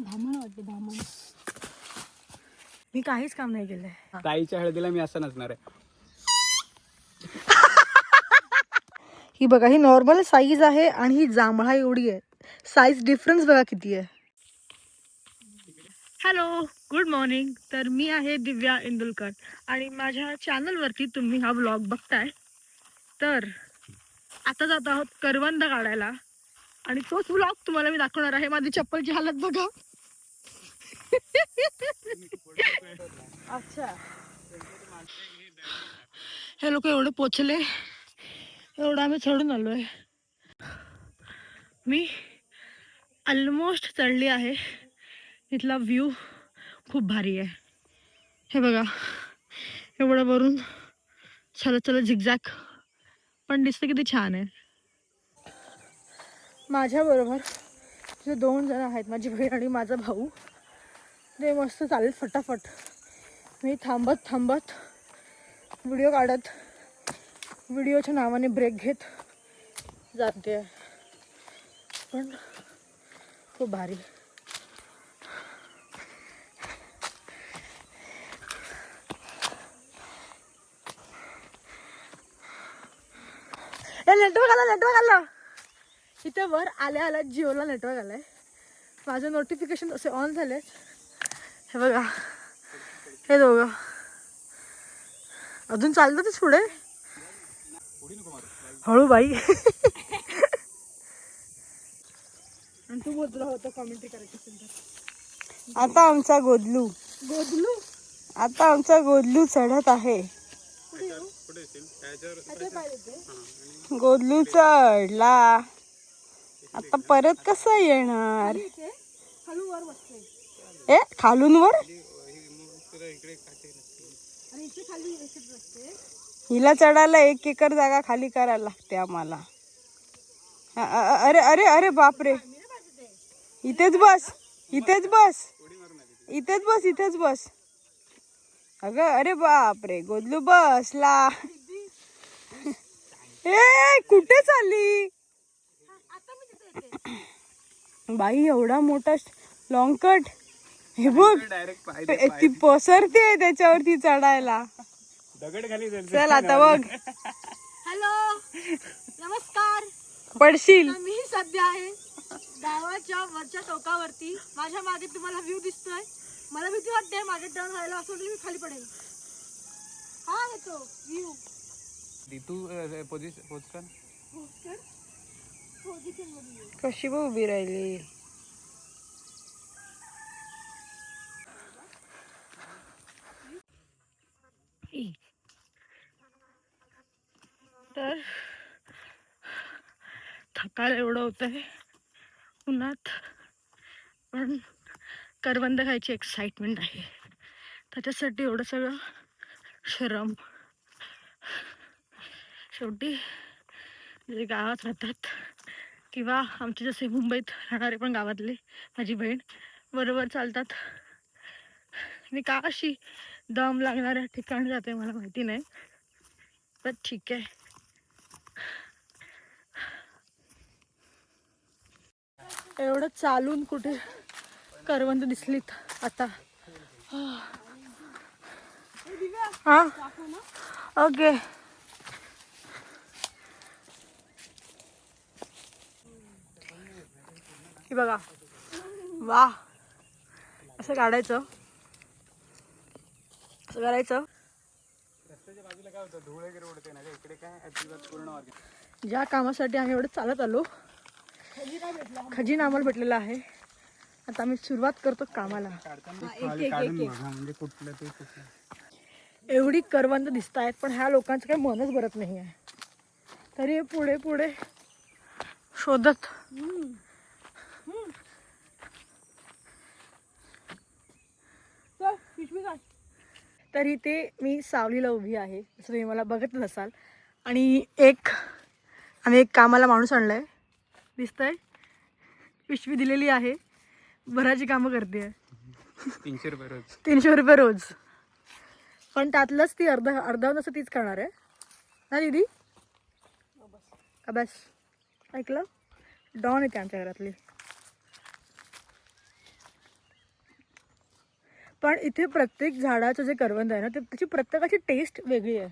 धामण वाटते धामण. मी काहीच काम नाही केलंय. ताईच्या हळदीला मी असं नसणार आहे. ही बघा ही नॉर्मल साईज आहे आणि ही जांभळा एवढी आहे. साईज डिफरन्स बघा किती आहे. हॅलो गुड मॉर्निंग तर मी आहे दिव्या इंदुलकर आणि माझ्या चॅनलवरती तुम्ही हा ब्लॉग बघताय. तर आता जात आहोत करवंद काढायला आणि तोच ब्लॉग तुम्हाला मी दाखवणार आहे. माझी चप्पलची हालत बघा. अच्छा. हे लोक एवढे पोचले एवढं आम्ही चढून आलो आहे मी ऑलमोस्ट चढली आहे. इथला व्ह्यू खूप भारी आहे. हे बघा एवढं वरून चलत चला झिकझॅक पण दिसतं किती छान आहे. माझ्याबरोबर जे दोन जण आहेत माझी बहीण आणि माझा भाऊ ते मस्त चालेल फटाफट. मी थांबत थांबत व्हिडिओ काढत व्हिडिओच्या नावाने ब्रेक घेत जाते. पण खूप भारी. नेटवर्क आला नेटवर्क आला. इथे वर आल्या आल्या जिओला नेटवर्क आलाय. माझं नोटिफिकेशन असे ऑन झाले हे बघा. हे दोघं. अजून चालतातच पुढे? हळू बाई. आणि तू होता कॉमेंट्री करायची असेल तर. आता आमचा गोदलू. गोदलू? आता आमचा गोदलू चढत आहे. गोदलू चढला. आता परत कसा येणार? ए खालून वर? हिला चढायला एक एकर जागा खाली करायला लागते आम्हाला. अरे अरे अरे बापरे. इथेच बस इथेच बस. इथेच बस इथेच बस. अगं अरे बापरे गोदलू बसला. ए कुठे चालली? बाई एवढा मोठा लॉंग कट हे बघ डायरेक्ट ती पसरते त्याच्यावरती चढायला. दगड खाली जाईल. चल आता बघ. हॅलो नमस्कार. पडशील. मी सध्या आहे गावाच्या वरच्या टोकावरती. माझ्या मागे तुम्हाला व्ह्यू दिसतोय. मला भीती वाटते मागे टर्न व्हायला असं मी खाली पडेल. हा येतो. व्ह्यू ती तू पोझिशन? पोझिशन. कशी बघ उभी राहिली तर सकाळ एवढं होतंय. उन्हात पण करवंद खायची एक्साइटमेंट आहे. त्याच्यासाठी एवढं सगळं श्रम. शेवटी जे गावात राहतात किंवा आमचे जसे मुंबईत राहणारे पण गावातले माझी बहीण बरोबर चालतात. मी का अशी दम लागणाऱ्या ठिकाणी जाते मला माहिती नाही. पण ठीक आहे. एवढं चालून कुठे करवंद दिसलीत आता. हा? ओके. हे बघा. वा. असं काढायचं. असं करायचं. ज्या कामासाठी आम्ही एवढं चालत आलो. खजिना आम्हाला भेटलेला आहे. आता आम्ही सुरुवात करतो कामाला. ते म्हणजे ते एवढी करवंद दिसत आहेत पण ह्या लोकांचं काही मनच भरत नाही आहे तरी पुढे पुढे शोधत. तर इथे मी सावलीला उभी आहे जसं तुम्ही मला बघतच असाल आणि एक आम्ही एक कामाला माणूस आणलाय. दिसतंय. पिशवी दिलेली आहे. भराची कामं करते. तीनशे रुपये रोज. तीनशे रुपये रोज. पण त्यातलंच ती अर्धा अर्धा तास तीच करणार आहे. ना दीदी? अभ्यास ऐकलं? डॉन येते आमच्या घरातली. पण इथे प्रत्येक झाडाचं जे करवंद आहे ना ते त्याची प्रत्येकाची टेस्ट वेगळी आहे.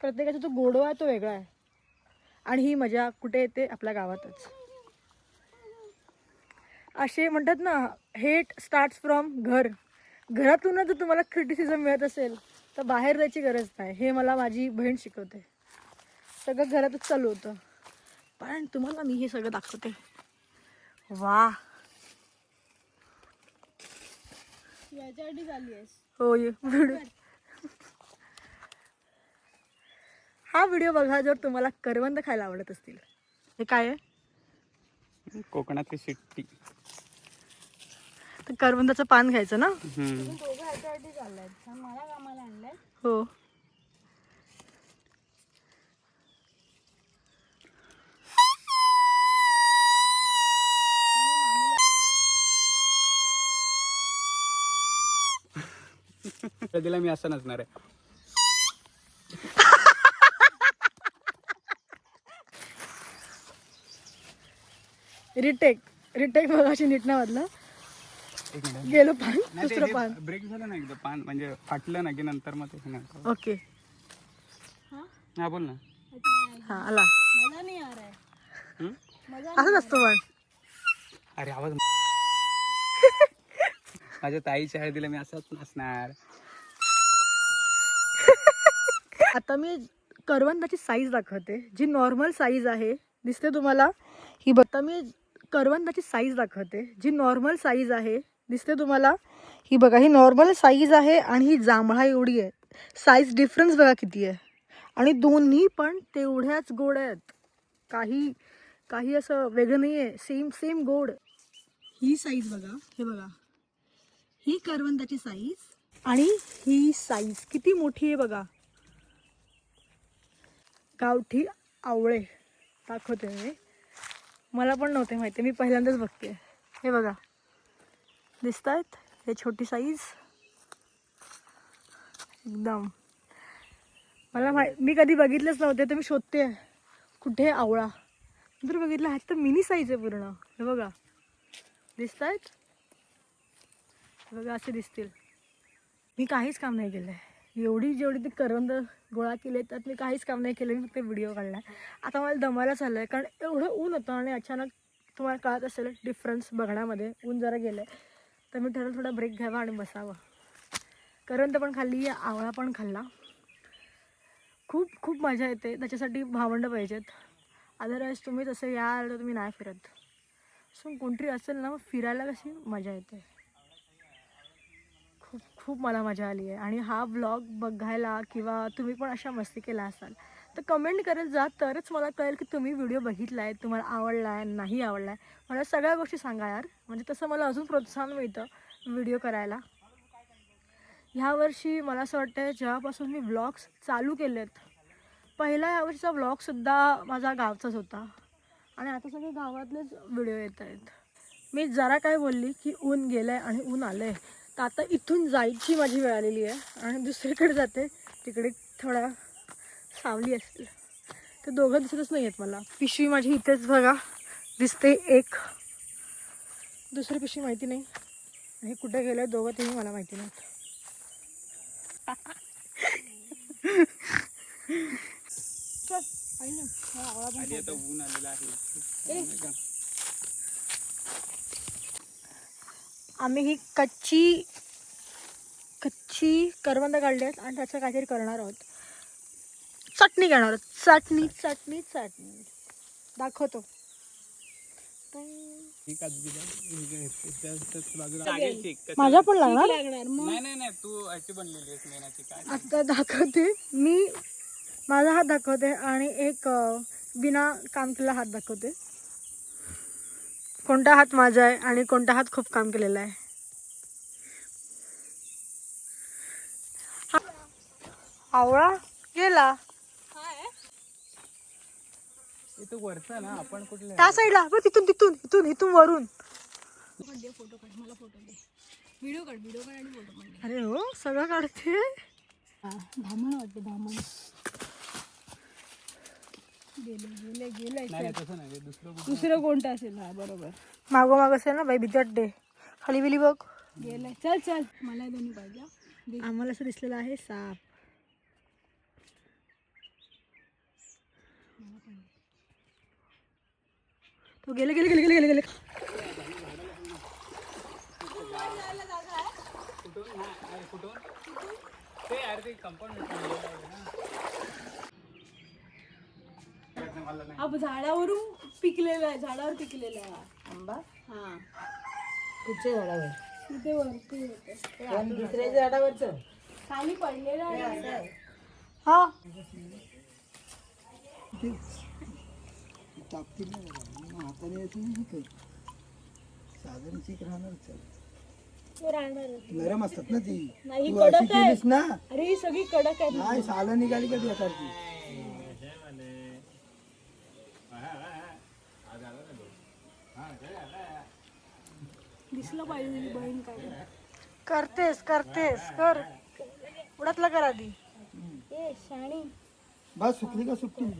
प्रत्येकाचा जो गोडवा आहे तो वेगळा आहे. आणि ही मजा कुठे येते? आपल्या गावातच. असे म्हणतात ना हेट स्टार्ट्स फ्रॉम घर. घरातूनच जर तुम्हाला क्रिटिसिझम मिळत असेल तर बाहेर जायची गरज नाही. हे मला माझी बहीण शिकवते. सगळं घरातच चालू होतं. पण तुम्हाला मी हे सगळं दाखवते. वा याच्यासाठी झाली हो व्हिडिओ. हा व्हिडिओ बघा जर तुम्हाला करवंद खायला आवडत असतील. हे काय आहे? कोकणातली शिट्टी. तर करवंदाचं पान घ्यायचं ना? हम्म. दोघं ह्याच्यासाठी चाललाय. छान मला कामाला आणलंय? हो. कधीला मी असं नसणार आहे. रिटेक. रिटेक बघाशी नीट ना वाजलं एक मिनिट. गेलो पान दुसरं पान. ब्रेक झालं ना एकदा पान म्हणजे फाटलं ना की नंतर मग ते हे नाही. ओके. हा? बोल ना. हा आला. मला नाही आ रहा है हम्म? असंच असतो पण अरे आवाज माझ्या ताईच्या हळदीला मी असंच नसणार. आता मी करवंदाची साईज दाखवते जी नॉर्मल साईज आहे दिसते तुम्हाला. ही बघ आता मी करवंदाची साईज दाखवते. जी नॉर्मल साईज आहे. दिसते तुम्हाला? ही बघा ही नॉर्मल साईज आहे आणि ही जांभळा एवढी आहे. साईज डिफरन्स बघा किती आहे. आणि दोन्ही पण तेवढ्याच गोड आहेत. काही काही असं वेगळं नाही आहे सेम सेम गोड. ही साईज बघा. हे बघा. ही करवंदाची साईज आणि ही साईज किती मोठी आहे बघा. गावठी आवळे. दाखवते मी. मला पण नव्हते माहिती मी पहिल्यांदाच बघते. हे बघा. दिसत आहेत हे छोटी साईज एकदम. मला माहि मी कधी बघितलंच नव्हते तर मी शोधते. कुठे आवळा? नंतर बघितलं ह्यात तर मिनी साईज आहे पूर्ण. हे बघा. दिसत आहेत बघा असे दिसतील. मी काहीच काम नाही केलं आहे एवढी जेवढी ती करवंद गोळा केले त्यात मी काहीच काम नाही केलं मी फक्त व्हिडिओ काढला आता मला दमायला चाललं आहे कारण एवढं ऊन होतं आणि अचानक तुम्हाला कळत असेल डिफरन्स बघण्यामध्ये. ऊन जरा गेलं आहे तर मी ठरवलं थोडा ब्रेक घ्यावा आणि बसावं. करवंद पण खाल्ली आवळा पण खाल्ला. खूप खूप मजा येते. त्याच्यासाठी भावंडं पाहिजेत. अदरवाईज तुम्ही तसं याल तर तुम्ही नाही फिरत. सो कोणतरी असेल ना मग फिरायला कशी मजा येते? खूप मला मजा आली आहे. आणि हा ब्लॉग बघायला किंवा तुम्ही पण अशा मस्ती केल्या असाल तर कमेंट करत जा. तरच मला कळेल की तुम्ही व्हिडिओ बघितला आहे तुम्हाला आवडला आहे नाही आवडला आहे मला सगळ्या गोष्टी सांगा यार. म्हणजे तसं मला अजून प्रोत्साहन मिळतं व्हिडिओ करायला. ह्या वर्षी मला असं वाटतं जेव्हापासून मी व्लॉग्स चालू केलेत पहिला ह्या वर्षीचा माझा गावचाच होता. आणि आता सगळे गावातलेच व्हिडिओ येत आहेत मी जरा काय बोलली की ऊन गेलं आहे आणि ऊन आलं आहे तर आता इथून जायची माझी वेळ आलेली आहे आणि दुसरीकडे जाते. तिकडे थोडा सावली असेल ते दोघं दिसतच नाही आहेत मला. पिशवी माझी इथेच बघा. दिसते एक. दुसरी पिशवी माहिती नाही. हे कुठे गेलं दोघं तेही मला माहिती नाहीत चल, आई ना, हा आवळा पण आधी आता ऊन आलेलं आहे आम्ही ही कच्ची कच्ची करवंद काढली आहेत आणि त्याचं काहीतरी करणार आहोत. चटणी करणार आहोत. चटणी चटणी चटणी. दाखवतो. माझ्या पण लागणार? नाही नाही नाही तू बनलेली काय आता दाखवते. मी माझा हात दाखवते आणि एक बिना काम केलेला हात दाखवते. कोणता हात माझा आहे आणि कोणता हात खूप काम केलेला आहे? हा. आवळा गेला. हे तू वरचा ना आपण कुठलं त्या साईडला बघ तिथून तिथून इथून इथून वरून. फोटो काढ मला फोटो दे. व्हिडिओ काढ व्हिडिओ काढ आणि फोटो काढ. अरे हो सगळं काढते. धामण वाटते धामण. गेले गेले गेले नाही तसं नाही ते दुसरं कुठं? दुसरं कोणतं असेल? हा बरोबर. मागो माग असेल ना बाई भीती वाटते खाली बिली बघ. गेलाय चल चल. मला दोन्ही पाहिजे आम्हाला असं दिसलेलं आहे साप. तो गेले गेले गेले गेले गेले गेले. कुठून? हा अरे कुठून? ते अरे ते कंपाऊंड मला नाही अब झाडावरून पिकलेला आहे झाडावर पिकलेला आहे. आंबा? हा. कुठच्या झाडावर? तिथे वरती होते. दुसऱ्या झाडावरचं? खाली पडलेला आहे. हा तापतील. मग हाताने येतो ना हे. तो राहणार नरम असतात ना ती. नाही, तू अशी कडक आहे. केलीस ना? अरे ही सगळी कडक आहे नाही सालं निघाली कधी एखादी दिसलं पाहिजे तुझी बहीण काय करतेस करतेस कर. उडतला कर आधी. ए शाणी. बस सुकली का? सुकतील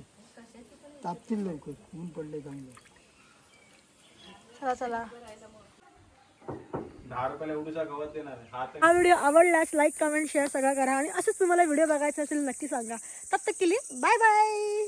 तापतील लवकर. ऊन पडले चांगलं. चला चला. दहा रुपयाला एवढूचा गवत देणार हात हा व्हिडिओ आवडल्यास लाईक कमेंट शेअर सगळं करा. आणि असंच तुम्हाला व्हिडिओ बघायचा असेल नक्की सांगा. तब तक के लिए बाय बाय.